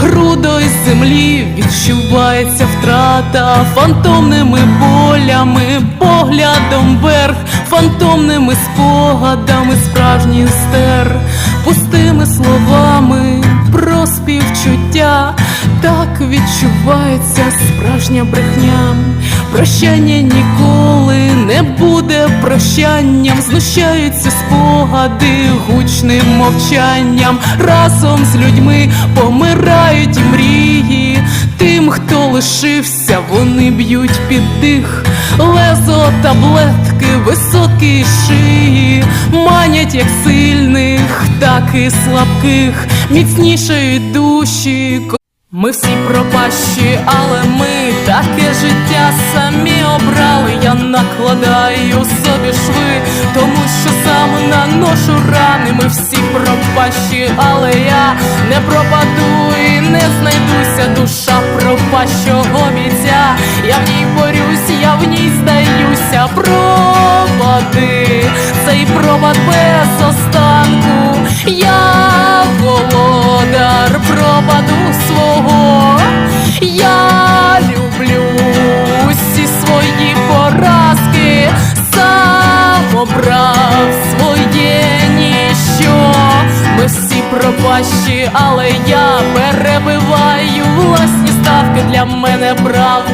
грудою землі відчувається втрата. Фантомними болями, поглядом вверх, фантомними спогадами, справжній стер, пустими словами про співчуття, так відчувається справжня брехня. Прощання ніколи буде прощанням, знущаються спогади гучним мовчанням. Разом з людьми помирають мрії. Тим, хто лишився, вони б'ють під дих. Лезо таблетки, високі шиї, манять як сильних, так і слабких, міцнішають душі. Ми всі пропащі, але ми таке життя самі наношу рани. Ми всі пропащі, але я не пропаду і не знайдуся. Душа пропащого бійця. Я в ній борюсь, я в ній здаюся. Пропади, цей пропад без останку. Я володар пропаду свого. Я пропащі, але я перебиваю власні ставки для мене правда.